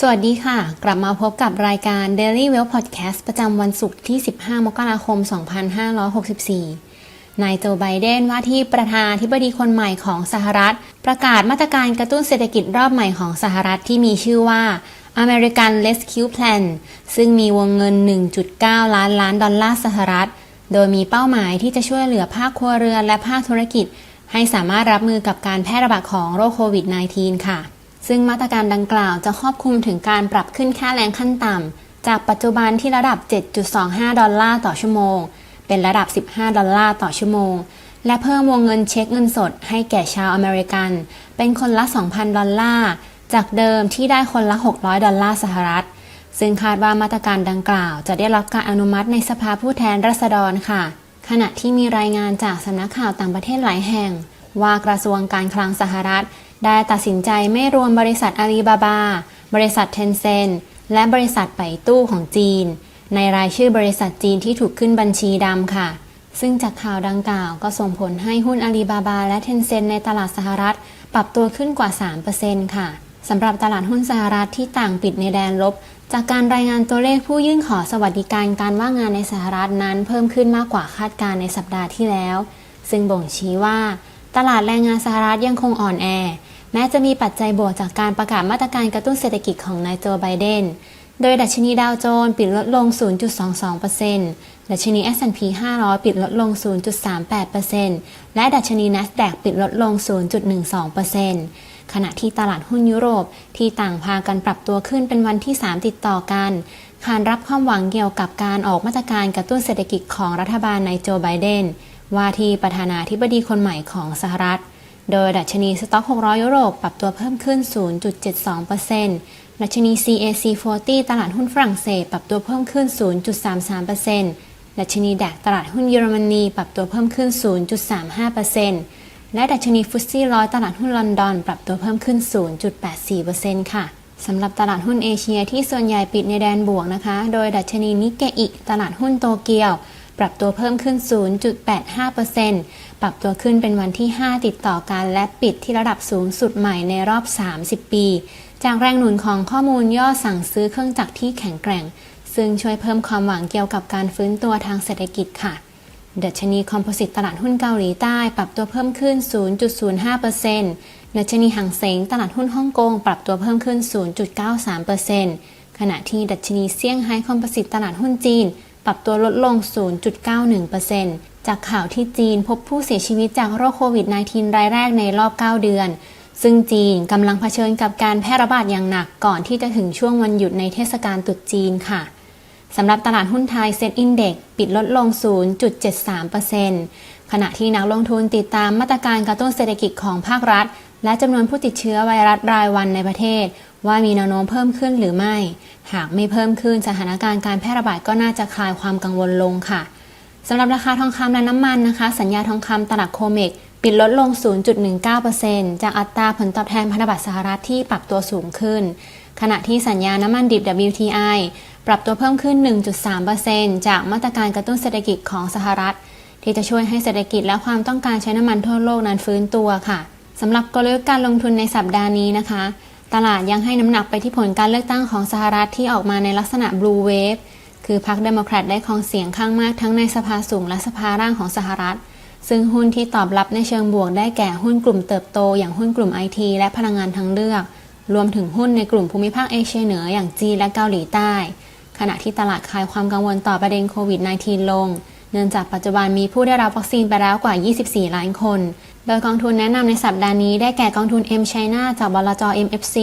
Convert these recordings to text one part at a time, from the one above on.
สวัสดีค่ะ กลับมาพบกับรายการ Daily Well Podcast ประจำวันศุกร์ที่ 15 มกราคม 2564 นายโจไบเดนว่าที่ประธานาธิบดีคนใหม่ของสหรัฐ ประกาศมาตรการกระตุ้นเศรษฐกิจรอบใหม่ของสหรัฐที่มีชื่อว่า American Rescue Plan ซึ่งมีวงเงิน 1.9 ล้านล้านดอลลาร์สหรัฐ โดยมีเป้าหมายที่จะช่วยเหลือภาคครัวเรือนและภาคธุรกิจ ให้สามารถรับมือกับการแพร่ระบาดของโรคโควิด -19 ค่ะ ซึ่งมาตรการดังกล่าวจะครอบคลุมถึงการปรับขึ้นค่าแรงขั้นต่ำ จากปัจจุบันที่ระดับ 7.25 ดอลลาร์ต่อชั่วโมง เป็นระดับ 15 ดอลลาร์ต่อชั่วโมง และเพิ่มวงเงินเช็คเงินสดให้แก่ชาวอเมริกัน เป็นคนละ 2,000 ดอลลาร์ จากเดิมที่ได้คนละ 600 ดอลลาร์สหรัฐ ซึ่งคาดว่ามาตรการดังกล่าว จะได้รับการอนุมัติในสภาผู้แทนราษฎรค่ะ ขณะที่มีรายงานจากสำนักข่าวต่างประเทศหลายแห่ง ว่ากระทรวงการคลังสหรัฐ ได้ตัดสินใจไม่รวมบริษัทอาลีบาบา บริษัทเทนเซนและบริษัทไปตู้ของจีน ในรายชื่อบริษัทจีนที่ถูกขึ้นบัญชีดำค่ะ ซึ่งจากข่าวดังกล่าวก็ส่งผลให้หุ้นอาลีบาบาและเทนเซนในตลาดสหรัฐ ปรับตัวขึ้นกว่า 3%ค่ะสำหรับตลาดหุ้นสหรัฐที่ต่างปิดในแดนลบ จากการรายงานตัวเลขผู้ยื่นขอสวัสดิการการว่างงานในสหรัฐนั้นเพิ่มขึ้นมากกว่าคาดการณ์ในสัปดาห์ที่แล้ว ซึ่งบ่งชี้ว่า ตลาดแรงงานสหรัฐยังคงอ่อนแอ แม้จะมีปัจจัยบวกจากการประกาศมาตรการกระตุ้นเศรษฐกิจของนายโจไบเดน โดยดัชนีดาวโจนส์ปิดลดลง 0.22%ดัชนี S&P 500 ปิดลดลง 0.38%และดัชนี NASDAQ ปิดลดลง 0.12%ขณะที่ตลาดหุ้นยุโรปที่ต่างพากันปรับตัวขึ้นเป็นวันที่ 3 ติดต่อกันขานรับความหวังเกี่ยวกับการออกมาตรการกระตุ้นเศรษฐกิจของรัฐบาลนายโจไบเดนว่าที่ประธานาธิบดีคนใหม่ของสหรัฐ โดยดัชนีสต็อก 600 ยุโรปปรับตัวเพิ่มขึ้น 0.72%ดัชนี CAC 40 ตลาดหุ้นฝรั่งเศส ปรับตัวเพิ่มขึ้น 0.33%ดัชนีแดกตลาดหุ้นเยอรมนี ปรับตัวเพิ่มขึ้น 0.35%และดัชนีฟุตซี่ร้อยตลาดหุ้นลอนดอน ปรับตัวเพิ่มขึ้น 0.84%ค่ะสำหรับตลาดหุ้นเอเชียที่ส่วนใหญ่ปิดในแดนบวกนะคะ โดยดัชนีนิกเกอิตลาดหุ้นโตเกียว ปรับตัวเพิ่มขึ้น 0.85%ปรับตัวขึ้นเป็นวันที่ 5 ติดต่อกันและปิดที่ระดับสูงสุดใหม่ในรอบ 30 ปี จากแรงหนุนของข้อมูลย่อสั่งซื้อเครื่องจักรที่แข็งแกร่ง ซึ่งช่วยเพิ่มความหวังเกี่ยวกับการฟื้นตัวทางเศรษฐกิจค่ะดัชนีคอมโพสิตตลาดหุ้นเกาหลีใต้ปรับตัวเพิ่มขึ้น 0.05%ดัชนีหังเซ็งตลาดหุ้นฮ่องกงปรับตัวเพิ่มขึ้น 0.93%ขณะที่ดัชนีเซี่ยงไฮ้คอมโพสิตตลาดหุ้นจีน ปรับตัวลดลง 0.91%จากข่าวที่จีนพบผู้เสียชีวิตจากโรคโควิด -19 รายแรกในรอบ 9 เดือน ซึ่งจีนกำลังเผชิญกับการแพร่ระบาดอย่างหนักก่อนที่จะถึงช่วงวันหยุดในเทศกาลตรุษจีนค่ะสำหรับตลาดหุ้นไทยเซ็ตอินเด็กปิดลดลง 0.73%ขณะที่นักลงทุนติดตามมาตรการกระตุ้นเศรษฐกิจของภาครัฐ และจำนวนผู้ติดเชื้อไวรัสรายวันในประเทศ ว่ามีแนวโน้มเพิ่มขึ้นหรือไม่ หากไม่เพิ่มขึ้นสถานการณ์การแพร่ระบาดก็น่าจะคลายความกังวลลงค่ะสำหรับราคาทองคำและน้ำมันนะคะ สัญญาทองคำตลาดโคเมกปิดลดลง 0.19%จากอัตราผลตอบแทนพันธบัตรสหรัฐที่ปรับตัวสูงขึ้น ขณะที่สัญญาน้ำมันดิบ WTI ปรับตัวเพิ่มขึ้น 1.3%จากมาตรการกระตุ้นเศรษฐกิจของสหรัฐ ที่จะช่วยให้เศรษฐกิจและความต้องการใช้น้ำมันทั่วโลกนั้นฟื้นตัวค่ะสำหรับกลยุทธ์การลงทุนในสัปดาห์นี้นะคะ ตลาดยังให้น้ำหนักไปที่ผลการเลือกตั้งของสหรัฐที่ออกมาในลักษณะ blue wave คือพรรคเดโมแครตได้ครองเสียงข้างมากทั้งในสภาสูงและสภาร่างของสหรัฐ ซึ่งหุ้นที่ตอบรับในเชิงบวกได้แก่หุ้นกลุ่มเติบโต อย่างหุ้นกลุ่มไอทีและพลังงานทางเลือก รวมถึงหุ้นในกลุ่มภูมิภาคเอเชียเหนืออย่างจีนและเกาหลีใต้ ขณะที่ตลาดคลายความกังวลต่อประเด็นโควิด -19 ลง เนื่องจากปัจจุบันมีผู้ได้รับวัคซีนไปแล้วกว่า 24 ล้านคน โดยกองทุนแนะนำในสัปดาห์นี้ได้แก่กองทุน M China จากบลจ MFC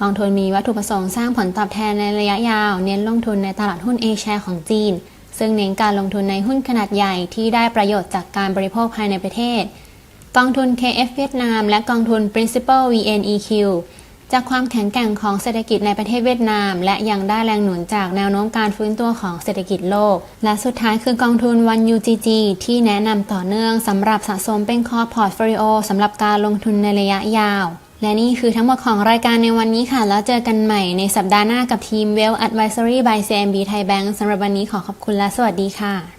กองทุนมีวัตถุประสงค์สร้างผลตอบแทนในระยะยาว เน้นลงทุนในตลาดหุ้นเอเชียของจีน ซึ่งเน้นการลงทุนในหุ้นขนาดใหญ่ที่ได้ประโยชน์จากการบริโภคภายในประเทศ กองทุน KF เวียดนาม และกองทุน Principal VNEQ จากความแข็งแกร่งของเศรษฐกิจในประเทศเวียดนาม และยังได้แรงหนุนจากแนวโน้มการฟื้นตัวของเศรษฐกิจโลก และสุดท้ายคือกองทุน One UGG ที่แนะนำต่อเนื่องสำหรับสะสมเป็นคอพอร์ตโฟลิโอสำหรับการลงทุนในระยะยาว และนี่คือทั้งหมดของรายการในวันนี้ค่ะ แล้วเจอกันใหม่ในสัปดาห์หน้ากับทีม Well Advisory by CMB Thai Bank สำหรับวันนี้ขอขอบคุณและสวัสดีค่ะ